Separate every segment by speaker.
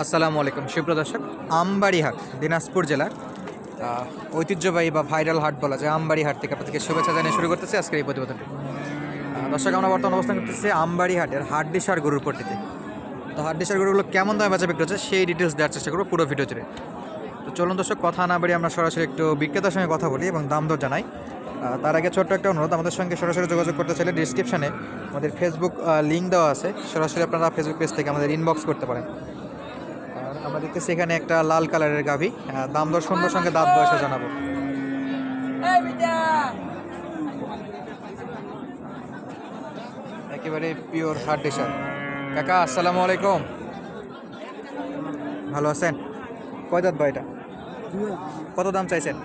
Speaker 1: আসসালামু আলাইকুম। সুপ্রদর্শক আমবাড়ি হাট দিনাজপুর জেলার ঐতিহ্যবাহী বা ভাইরাল হাট বলা যায় আমবাড়ি হাট থেকে আপনাদেরকে শুভেচ্ছা জানিয়ে শুরু করতেছি আজকের এই প্রতিবেদনটি। দর্শক, আমরা বর্তমান অবস্থান করতেছি আমবাড়ি হাটের হাট ডিসার গরুর পট্টিতে। তো হাট ডিসার গরুগুলো কেমন দামে বেচা বিক্রি হচ্ছে সেই ডিটেলস দেওয়ার চেষ্টা করব পুরো ভিডিও জুড়ে। তো চলুন দর্শক, কথা না বাড়ি আমরা সরাসরি একটু বিক্রেতার সঙ্গে কথা বলি এবং দাম দর জানাই। তার আগে ছোট্ট একটা অনুরোধ, আমাদের সঙ্গে সরাসরি যোগাযোগ করতে চাইলে ডিসক্রিপশানে আমাদের ফেসবুক লিঙ্ক দেওয়া আছে। সরাসরি আপনারা ফেসবুক পেজ থেকে আমাদের ইনবক্স করতে পারেন। আমরা দেখতেছি এখানে একটা লাল কালারের গাভি। দাম দর সুন্দর সঙ্গে দাঁত বয়সে জানাব। একেবারে পিওর হার্ড ডিশার কাকা আসসালামু আলাইকুম। ভালো আছেন? কয় দাঁত ভাইটা কত দাম চাইছেন?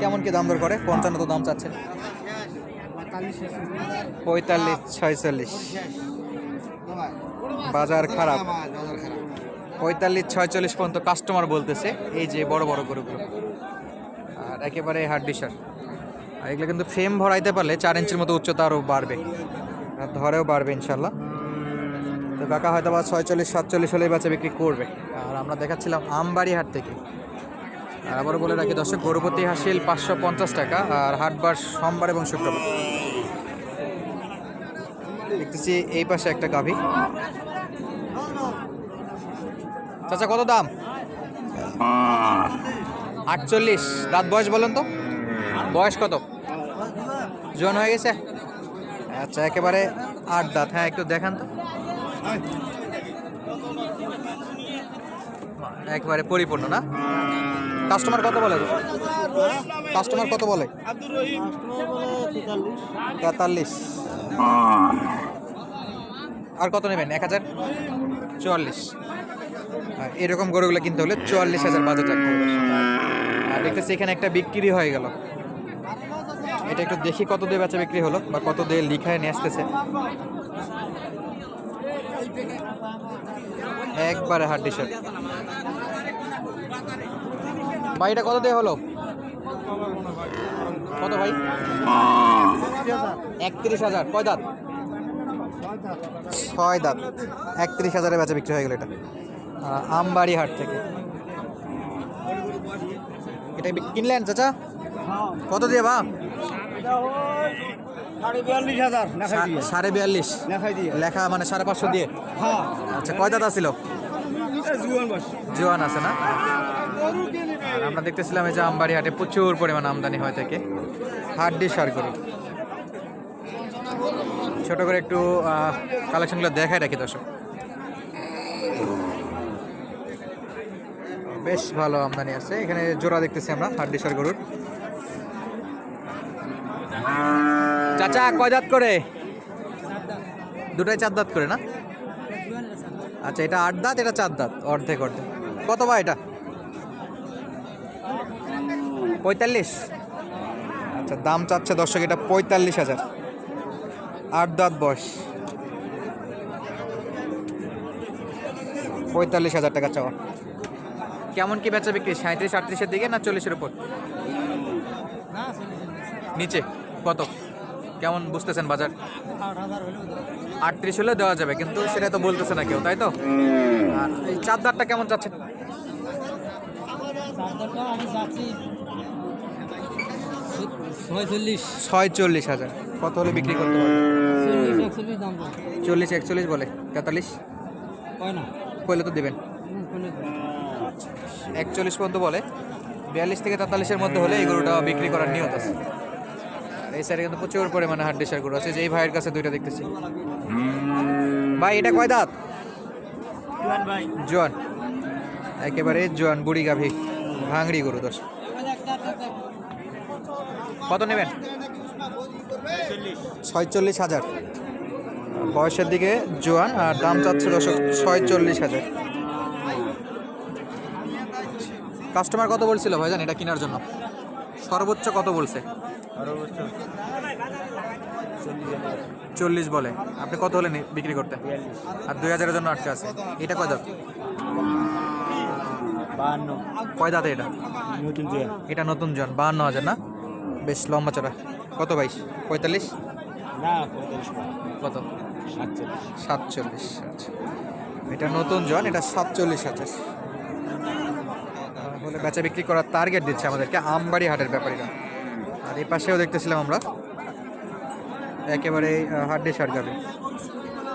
Speaker 1: কেমন কি দাম দর করে? পঞ্চান্ন তো দাম চাচ্ছেন। পঁয়তাল্লিশ ছয়চল্লিশ। বাজার খারাপ। পঁয়তাল্লিশ ছয়চল্লিশ পর্যন্ত কাস্টমার বলতেছে এই যে বড় বড় গরুগুলো। আর একেবারে হার্ড ডিশার আর এগুলো কিন্তু ফ্রেম ভরাইতে পারলে চার ইঞ্চির মতো উচ্চতা আরও বাড়বে। আর ধরেও বাড়বে ইনশাল্লাহ তো কাকা হয়তো বা ছয়চল্লিশ সাতচল্লিশ হলেই বাচ্চা বিক্রি করবে। আর আমরা দেখাচ্ছিলাম আমবাড়ি হাট থেকে। আর আবারও বলে রাখি দর্শক গরুপতি হাসিল পাঁচশো পঞ্চাশ টাকা আর হাটবার সোমবার এবং শুক্রবার। দেখতেছি এই পাশে একটা গাভি। চাচা, কত দাম? আটচল্লিশ। দাঁত বয়স বলেন তো? বয়স কত? জন হয়ে গেছে? আচ্ছা একেবারে আট দাঁত। হ্যাঁ একটু দেখান তো। একবারে পরিপূর্ণ, না? কাস্টমার কত বলে? কাস্টমার কত বলে? তেতাল্লিশ। আর কত নেবেন? এক হাজার? চুয়াল্লিশ। এরকম গরুগুলো কিনতে হলে চুয়াল্লিশ হাজার বাজেট রাখতে হবে। আর দেখতেছি এখানে একটা বিক্রি হয়ে গেল। এটা একটু দেখি কত দিয়ে বেচা বিক্রি হলো বা কত দিয়ে লিখায় নিয়ে আসতেছে। একবারে হাড্ডি শার্ট ভাই, এটা কত দিয়ে হলো? কত ভাই? একত্রিশ হাজার। কয় দাঁত? ছয় দাঁত। একত্রিশ হাজারে বেচা বিক্রি হয়ে গেল এটা। আমবাড়ি হাট থেকে। এটা কিনলেন, চাচা? কত দিয়ে বা
Speaker 2: সাড়ে বিয়াল্লিশ। দিয়ে
Speaker 1: লেখা মানে সাড়ে পাঁচশো দিয়ে? আচ্ছা কয় দাদা ছিল?
Speaker 2: জুয়ান
Speaker 1: আছে না? আমরা দেখতেছিলাম এই যে আমবাড়ি হাটে প্রচুর পরিমাণ আমদানি হয়ে থাকে। হাড্ডি সার গরু ছোট করে একটু কালেকশনগুলো দেখাই রাখি দর্শক। বেশ ভালো আমদানি আছে। এখানে জোড়া দেখতেছি আমরা হাড্ডি সার গরুর। চাচা, কয় দাঁত করে? দুটাই চার দাঁত করে না? আচ্ছা এটা আট দাঁত, এটা চার দাঁত, অর্ধেক অর্ধেক। কত বা এটা? পঁয়তাল্লিশ। আচ্ছা দাম চাচ্ছে দর্শক, এটা পঁয়তাল্লিশ হাজার। আট দাঁত বয়স। পঁয়তাল্লিশ হাজার টাকা চাওয়া। কেমন কি বেচা বিক্রি? সাঁত্রিশ আটত্রিশের দিকে না চল্লিশের উপর? নিচে। কত? কেমন বুঝতেছেন বাজার? আটত্রিশ হলে দেওয়া যাবে, কিন্তু সেটা তো বলতেছে না কেউ, তাই তো? আর এই চারদারটা কেমন চাচ্ছেন
Speaker 2: ছয়চল্লিশ
Speaker 1: ছয় চল্লিশ হাজার। কত হলে বিক্রি করতে পারবে?
Speaker 2: চল্লিশ, একচল্লিশ
Speaker 1: বলে, তেতাল্লিশ?
Speaker 2: হয় না
Speaker 1: কইলে তো দেবেন। একচল্লিশ পর্যন্ত বলে। বিয়াল্লিশ থেকে তেতাল্লিশের মধ্যে হলে এই গরুটা বিক্রি করার নিয়ত আছে। এই সাইডে কিন্তু প্রচুর পরিমাণে হাট ডিসার গরু আছে। যে এই ভাইয়ের কাছে দুইটা দেখতেছি। ভাই এটা কয় দাঁত?
Speaker 2: ভাই।
Speaker 1: জোয়ান। একেবারে জোয়ান বুড়ি গাভী ভাঙড়ি গরু দশ কত নেবেন? ছয়চল্লিশ। হাজার। বয়সের দিকে জোয়ান আর দাম চাচ্ছে দশক ছয়চল্লিশ হাজার। কাস্টমার কত বলছিল ভাইজান এটা কেনার জন্য? সর্বোচ্চ কত বলছে? চল্লিশ বলে। আপনি কত হলে নি- বিক্রি করতে? আর দুই হাজারের জন্য আটকে আছে। এটা কয় দাঁত? কয় দাঁতে এটা?
Speaker 2: নতুন
Speaker 1: এটা নতুন জন বাহান্ন হাজার না? বেশ লম্বা চড়া। কত বাইশ? পঁয়তাল্লিশ?
Speaker 2: পঁয়তাল্লিশ
Speaker 1: কত?
Speaker 2: সাতচল্লিশ।
Speaker 1: সাতচল্লিশ আচ্ছা। এটা নতুন জন এটা সাতচল্লিশ হাজার। বলে বেচা বিক্রি করার টার্গেট দিচ্ছে আমাদেরকে আমবাড়ি হাটের ব্যাপারীরা। আর এই পাশেও দেখতেছিলাম আমরা। একেবারে হাড্ডি সার যাবে।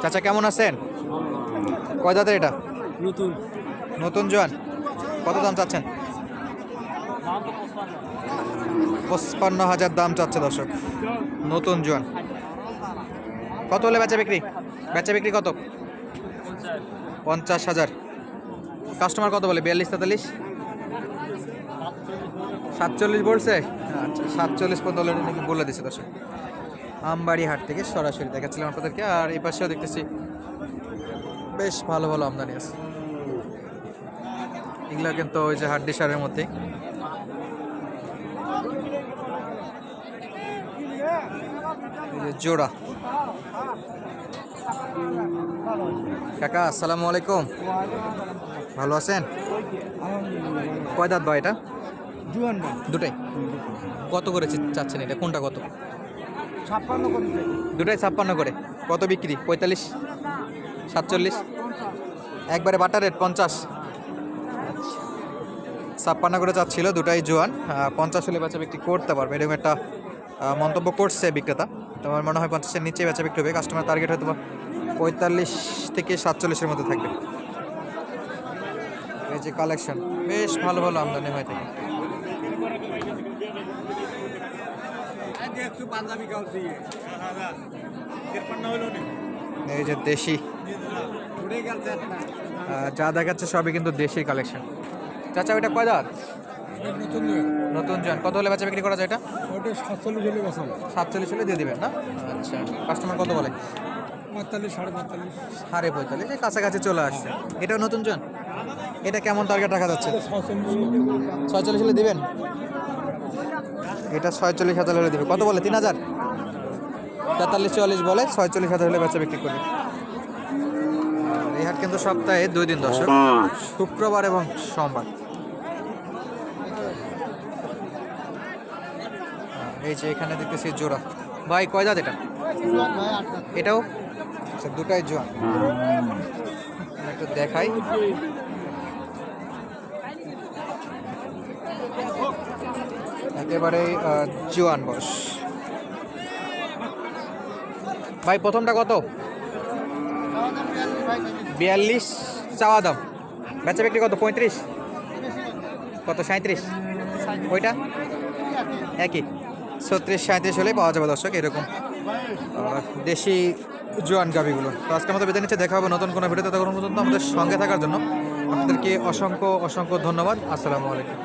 Speaker 1: চাচা কেমন আছেন? কয় দাঁতের এটা?
Speaker 2: নতুন।
Speaker 1: নতুন জন কত দাম চাচ্ছেন? পঁচপান্ন হাজার দাম চাচ্ছে দর্শক। নতুন জন কত হলে বেচা বিক্রি? বেচা বিক্রি কত? পঞ্চাশ হাজার। কাস্টমার কত বলে? বিয়াল্লিশ তেতাল্লিশ? সাতচল্লিশ বলছে? আচ্ছা সাতচল্লিশ অলরেডি নাকি বলে দিছে দর্শক। আমবাড়ি হাট থেকে সরাসরি দেখাচ্ছিলাম আপনাদেরকে, আর এই পাশেও দেখতেছি বেশ ভালো ভালো আমদানি আছে। এগুলো কিন্তু ওই যে হাড্ডি সারের মধ্যে জোড়া। কাকা, আসসালামু আলাইকুম। ভালো আছেন? কয় দাঁত বা এটা?
Speaker 2: জুয়ান ভাই
Speaker 1: দুটাই? কত করে চাচ্ছেন এটা? কোনটা কত?
Speaker 2: ছাপ্পান্ন করে
Speaker 1: দুটাই ছাপ্পান্ন করে। কত বিক্রি? পঁয়তাল্লিশ? সাতচল্লিশ? একবারে বাটার রেট পঞ্চাশ? ছাপ্পান্ন করে চাচ্ছিল দুটাই জোয়ান। পঞ্চাশ হলে বেচা বিক্রি করতে পারবে। এরকম একটা মন্তব্য করছে বিক্রেতা। তোমার মনে হয় পঞ্চাশের নিচে বেচা বিক্রি হবে। কাস্টমার টার্গেট হয়তো পঁয়তাল্লিশ থেকে সাতচল্লিশের মধ্যে থাকবে। এই যে কালেকশন বেশ ভালো ভালো আমদানি হয়ে থাকে। এই যে দেশি। যা দেখাচ্ছে সবই কিন্তু দেশি কালেকশন চাচা ওইটা কয় দাঁত?
Speaker 2: নতুন
Speaker 1: জন কত হলে বেচা বিক্রি করা যায় এটা?
Speaker 2: ওটা সাতচল্লিশ হলে
Speaker 1: সাতচল্লিশ হলে দিয়ে দিবেন না? আচ্ছা। কাস্টমার কত বলে?
Speaker 2: পঁয়তাল্লিশ সাড়ে পঁয়তাল্লিশ।
Speaker 1: সাড়ে পঁয়তাল্লিশ। কাছাকাছি চলে আসছে। এটাও নতুন জন এটা কেমন টার্গেট রাখা যাচ্ছে? ছয়চল্লিশ হলে দিবেন? এটা ছয়চল্লিশ হাজার হলে দিবে। কত বলে? তিন হাজার? তেতাল্লিশ চুয়াল্লিশ বলে। ছয়চল্লিশ হাজার হলে বেচা বিক্রি করবে। এই হাট কিন্তু সপ্তাহে দুই দিন দর্শক। শুক্রবার এবং সোমবার। এই যে এখানে দেখতেছি জোড়া। ভাই কয় দাঁত এটা? এটাও? আচ্ছা দুটাই জোয়ান আমি একটু দেখাই। একেবারে আহ, জোয়ান বয়স ভাই প্রথমটা কত? বিয়াল্লিশ চাওয়া দাম। বেচা বিক্রি কত? পঁয়ত্রিশ? কত? সাঁত্রিশ ওইটা? একই। ছত্রিশ সাঁত্রিশ হলেই পাওয়া যাবে দর্শক এরকম। দেশি জোয়ান গাবিগুলো তো আজকে আমাদের বেঁধে নিচ্ছে দেখা হবে নতুন কোনো ভিডিওতে। তখন পর্যন্ত আমাদের সঙ্গে থাকার জন্য আপনাদেরকে অসংখ্য অসংখ্য ধন্যবাদ। আসসালামু আলাইকুম।